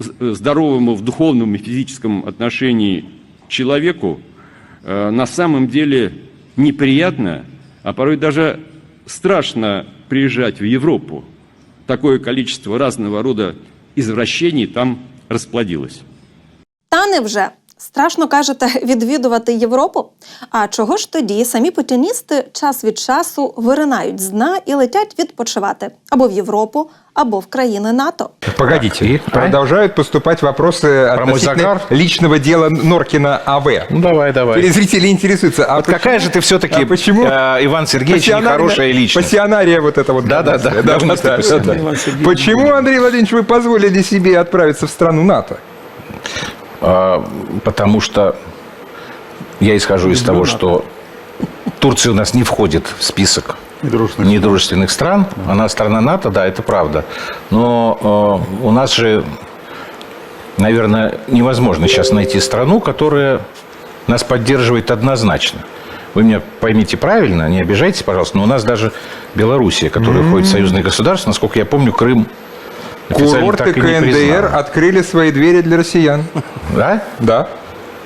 здоровому в духовном и физическом отношении человеку э, на самом деле неприятно, а порой даже страшно приезжать в Европу. Такое количество разного рода извращений там расплодилось. Та невже? Страшно кажете відвідувати Європу? А чого ж тоді самі путіністи час від часу виринають з дна і летять відпочивати або в Європу, або в країни НАТО? Погодите, И? продолжают поступать вопросы Про мой относительно загар? личного дела Норкина АВ. Ну, давай, давай. Телезрители интересуются. А Вот почему- какая же ты все-таки, а почему э, Иван Сергеевич, пассионарная- нехорошая личность? Пассионария вот это вот. Да-да-да, да, давно да, написано. да, да. Иван Почему, Андрей Владимирович, вы позволили себе отправиться в страну НАТО? А, Потому что я исхожу из того, что Турция у нас не входит в список недружественных стран. Она страна НАТО, да, это правда. Но э, у нас же, наверное, невозможно сейчас найти страну, которая нас поддерживает однозначно. Вы меня поймите правильно, не обижайтесь, пожалуйста, но у нас даже Белоруссия, которая входит в союзное государство, насколько я помню, Крым Курорты КНДР открыли свои двери для россиян. Да? Да.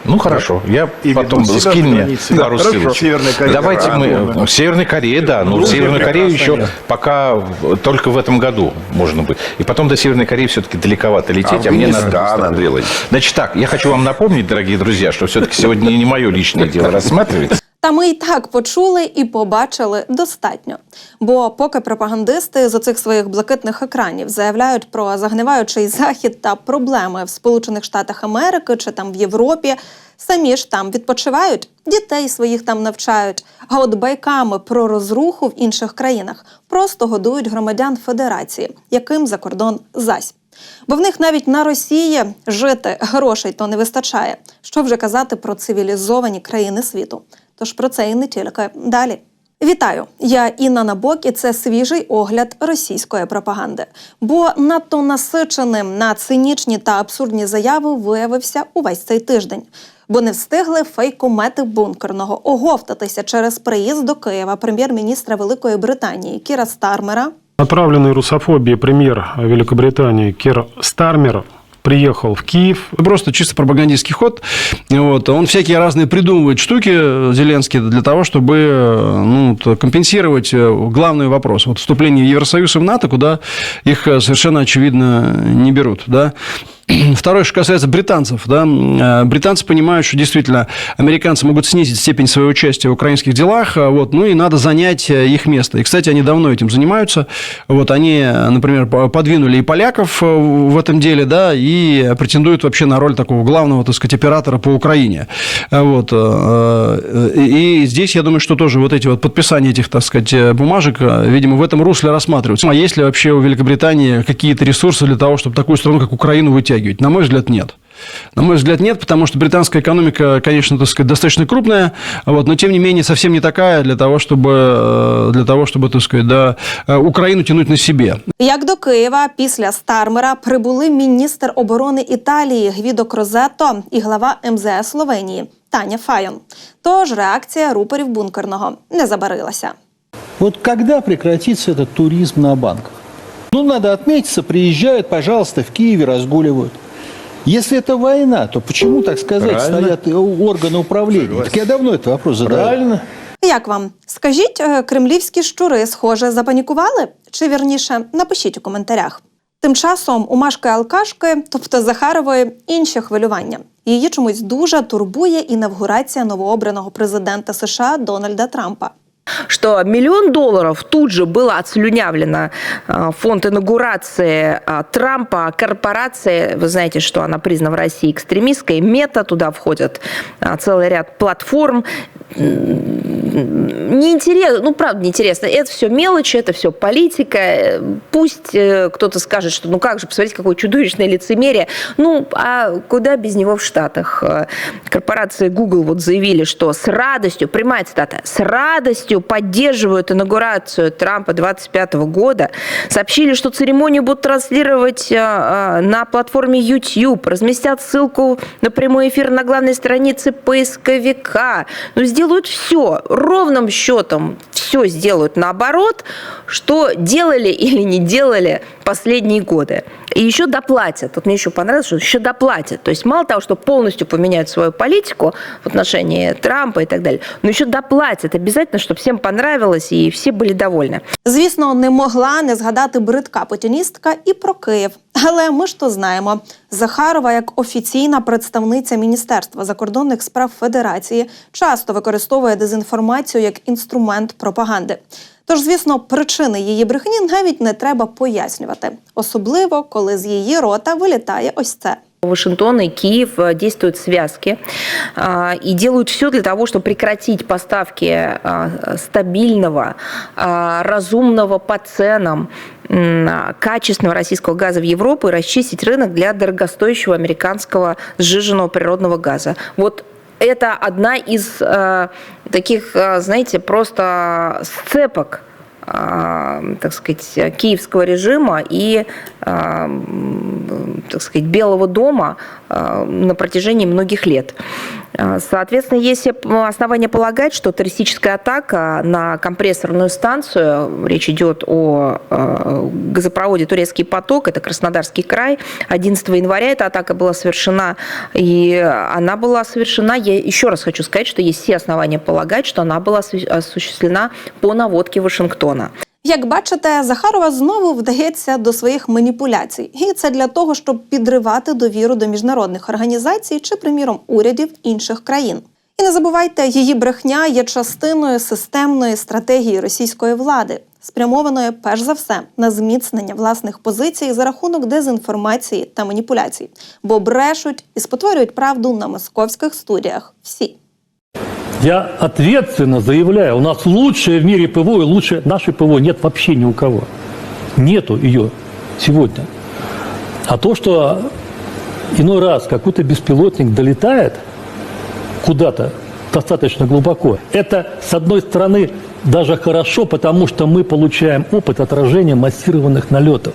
Ну хорошо, я И потом себя скинь мне пару ссылочек. Северная Корея. Давайте мы ну, в Северной Корее, да, но в Северную Корею еще нет. пока только в этом году можно быть. И потом до Северной Кореи все-таки далековато лететь, а, мне надо. Владимирович. Значит так, я хочу вам напомнить, дорогие друзья, что все-таки сегодня не мое личное дело рассматривается. Та ми і так почули і побачили достатньо. Бо поки пропагандисти з оцих своїх блакитних екранів заявляють про загниваючий захід та проблеми в Сполучених Штатах Америки чи там в Європі, самі ж там відпочивають, дітей своїх там навчають. А от байками про розруху в інших країнах просто годують громадян Федерації, яким за кордон зась. Бо в них навіть на Росії жити грошей то не вистачає. Що вже казати про цивілізовані країни світу. Тож про це і не тільки далі. Вітаю! Я Інна Набок, і це свіжий огляд російської пропаганди. Бо надто насиченим на цинічні та абсурдні заяви виявився увесь цей тиждень. Бо не встигли фейкомети бункерного оговтатися через приїзд до Києва прем'єр-міністра Великої Британії Кіра Стармера, Отправленный русофобией премьер Великобритании Кир Стармер приехал в Киев. Просто чисто пропагандистский ход. Вот. Он всякие разные придумывает штуки, Зеленский, для того, чтобы ну, компенсировать э, главный вопрос. Вот вступление в Евросоюз и в НАТО, куда их э, совершенно очевидно не берут. Да? Второе, что касается британцев. Да, э, британцы понимают, что действительно американцы могут снизить степень своего участия в украинских делах, э, вот, ну и надо занять э, их место. И, кстати, они давно этим занимаются. Вот, они, э, например, по- подвинули и поляков в этом деле, да, и претендуют вообще на роль такого главного, так сказать, оператора по Украине. Э, Вот, и здесь, я думаю, что тоже вот эти вот подписания этих, так сказать, бумажек, видимо, в этом русле рассматриваются. А есть ли вообще у Великобритании какие-то ресурсы для того, чтобы такую страну, как Украину, вытягивать? На мой взгляд, нет. На мой взгляд, нет, потому что британская экономика, конечно, так сказать, достаточно крупная, вот, но тем не менее совсем не такая для того, чтобы, э, для того, чтобы так сказать, да, э, Украину тянуть на себе. Як до Києва після Стармера прибули міністр оборони Італії Гвідо Крозетто і глава МЗС Словенії Таня Файон. Тож реакція рупорів бункерного не забарилася. Вот когда прекратится этот туризм на банках? Ну, надо отметиться, приезжают, пожалуйста, в Киеве разгуливают. Если это война, то почему, так сказать, Правильно. стоят э, органы управления? Так я давно этот вопрос задаю. Правильно. Як вам? Скажіть, е, кремлівські щури, схоже, запанікували? Чи вірніше, напишіть у коментарях. Тим часом у Машки Алкашки, тобто Захарової, інші хвилювання. Її чомусь дуже турбує інавгурація новообраного президента США Дональда Трампа. Что миллион долларов тут же было отслюнявлено а, фонд инаугурации а, Трампа, корпорации, вы знаете, что она признана в России экстремистской, мета, туда входят а, целый ряд платформ, неинтересно, ну, правда, неинтересно. Это все мелочи, это все политика. Пусть э, кто-то скажет, что ну как же, посмотрите, какое чудовищное лицемерие. Ну, а куда без него в Штатах? Э, Корпорации Google вот заявили, что с радостью, прямая цитата, с радостью поддерживают инаугурацию Трампа 25 года. Сообщили, что церемонию будут транслировать э, на платформе YouTube, разместят ссылку на прямой эфир на главной странице поисковика. Ну, сделают все, ровным счетом все сделают наоборот, что делали или не делали последние годы. И еще доплатят. Вот мне еще понравилось, что еще доплатят. То есть мало того, что полностью поменяют свою политику в отношении Трампа и так далее, но еще доплатят обязательно, чтобы всем понравилось и все были довольны. Звісно, не могла не згадати бридка путіністка і про Київ. Але ми ж то знаємо. Захарова, як офіційна представниця Міністерства закордонних справ Федерації, часто використовує дезінформацію як інструмент пропаганди. Тож, звісно, причини її брехні навіть не треба пояснювати, особливо коли з її рота вилітає ось це. Вашингтон и Киев э, действуют в связке а, и делают все для того, чтобы прекратить поставки а, стабильного, разумного по ценам, качественного российского газа в Европу и расчистить рынок для дорогостоящего американского сжиженного природного газа. Вот это одна из э, таких, э, знаете, просто сцепок э, так сказать, киевского режима и, так сказать, Белого дома на протяжении многих лет. Э, Соответственно, есть основания полагать, что террористическая атака на компрессорную станцию, речь идет о э, газопроводе «Турецкий поток», это Краснодарский край, 11 января эта атака была совершена, и она была совершена, я еще раз хочу сказать, что есть все основания полагать, что она была осу- осуществлена по наводке Вашингтона. Як бачите, Захарова знову вдається до своїх маніпуляцій, і це для того, щоб підривати довіру до міжнародних організацій чи, приміром, урядів інших країн. І не забувайте, її брехня є частиною системної стратегії російської влади, спрямованої перш за все на зміцнення власних позицій за рахунок дезінформації та маніпуляцій, бо брешуть і спотворюють правду на московських студіях всі. Я ответственно заявляю, у нас лучшее в мире ПВО и лучше нашей ПВО нет вообще ни у кого. Нету ее сегодня. А то, что иной раз какой-то беспилотник долетает куда-то достаточно глубоко, это, с одной стороны, даже хорошо, потому что мы получаем опыт отражения массированных налетов.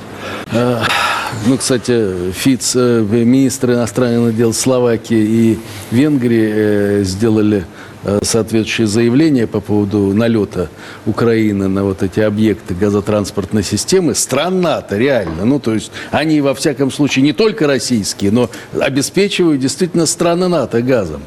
Ну, кстати, Фиц, э, министр иностранных дел Словакии и Венгрии э, сделали э, соответствующие заявления по поводу налета Украины на вот эти объекты газотранспортной системы. Стран НАТО, реально. Ну, то есть они, во всяком случае, не только российские, но обеспечивают действительно страны НАТО газом.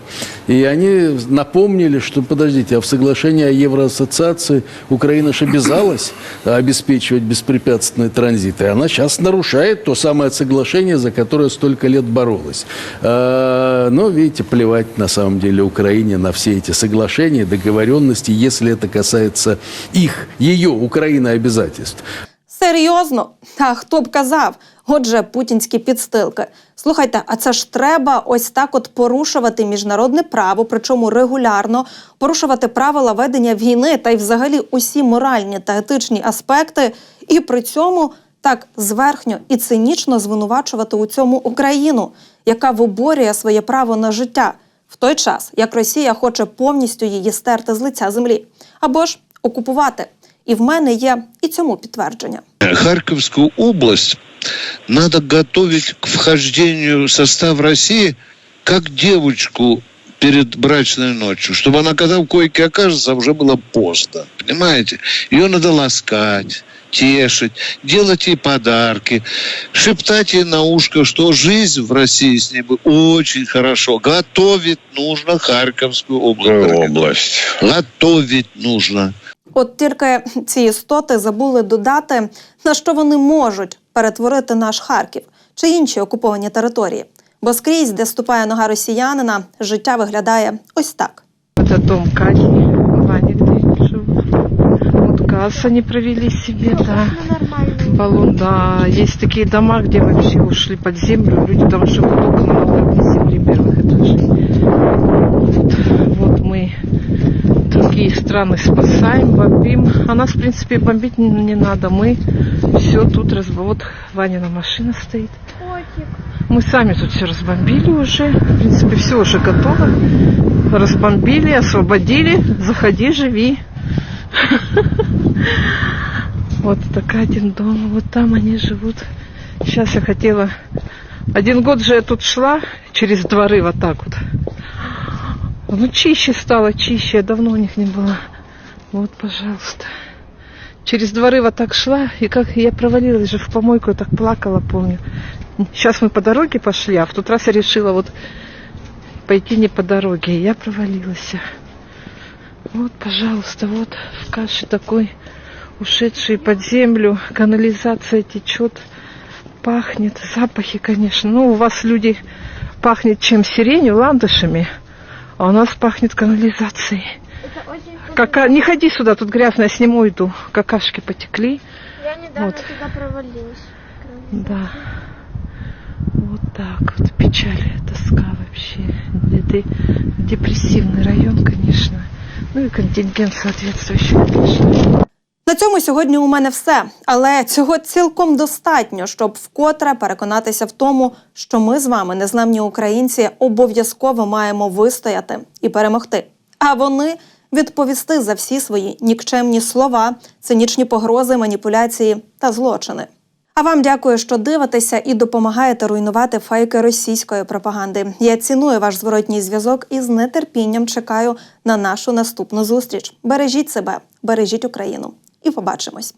И они напомнили, что, подождите, а в соглашении о Евроассоциации Украина же обязалась обеспечивать беспрепятственный транзит. И она сейчас нарушает то самое соглашение, за которое столько лет боролась. А, Но, видите, плевать на самом деле Украине на все эти соглашения, договоренности, если это касается их, ее, Украины обязательств. Серйозно? Та хто б казав? Отже, путінські підстилки. Слухайте, а це ж треба ось так от порушувати міжнародне право, причому регулярно порушувати правила ведення війни та й взагалі усі моральні та етичні аспекти, і при цьому так зверхньо і цинічно звинувачувати у цьому Україну, яка виборює своє право на життя в той час, як Росія хоче повністю її стерти з лиця землі або ж окупувати. І в мене є і цьому підтвердження. Харьковскую область надо готовить к вхождению в состав России как девочку перед брачной ночью, чтобы она, когда в койке окажется, уже было поздно. Понимаете? Ее надо ласкать, тешить, делать ей подарки, шептать ей на ушко, что жизнь в России с ней будет очень хорошо. Готовить нужно Харьковскую область. область. Готовить нужно. От тільки ці істоти забули додати, на що вони можуть перетворити наш Харків чи інші окуповані території. Бо скрізь, де ступає нога росіянина, життя виглядає ось так. Это дом Кати, Газ они провели себе, да. Баллон, да. Есть такие дома, где вообще ушли под землю. Люди там живут только на уровне земли первых этажей. Вот, вот мы другие страны спасаем, бомбим. А нас, в принципе, бомбить не, не надо. Мы все тут разб... Вот Ванина машина стоит. Мы сами тут все разбомбили уже. В принципе, все уже готово. Разбомбили, освободили. Заходи, живи. Вот такой один дом. Вот там они живут. Сейчас я хотела... Один год же я тут шла через дворы вот так вот. Ну, чище стало, чище. Я давно у них не была. Вот, пожалуйста. через дворы вот так шла, и как я провалилась же в помойку, я так плакала, помню. Сейчас мы по дороге пошли, а в тот раз я решила вот пойти не по дороге, и я провалилась. Вот, пожалуйста, вот в каше такой ушедший под землю, канализация течет, пахнет, запахи, конечно. Ну, у вас люди пахнет чем сиренью, ландышами, а у нас пахнет канализацией. Кака... Не ходи сюда, тут грязно, я сниму иду. Какашки потекли. Я недавно Вот. туда провалилась. Да. Вот так вот. Печаль, тоска вообще. Это депрессивный район, конечно. Ну и контингент соответствующий. На цьому сьогодні у мене все, але цього цілком достатньо, щоб вкотре переконатися в тому, що ми з вами, незламні українці, обов'язково маємо вистояти і перемогти. А вони відповісти за всі свої нікчемні слова, цинічні погрози, маніпуляції та злочини. А вам дякую, що дивитеся і допомагаєте руйнувати фейки російської пропаганди. Я ціную ваш зворотній зв'язок і з нетерпінням чекаю на нашу наступну зустріч. Бережіть себе, бережіть Україну і побачимось.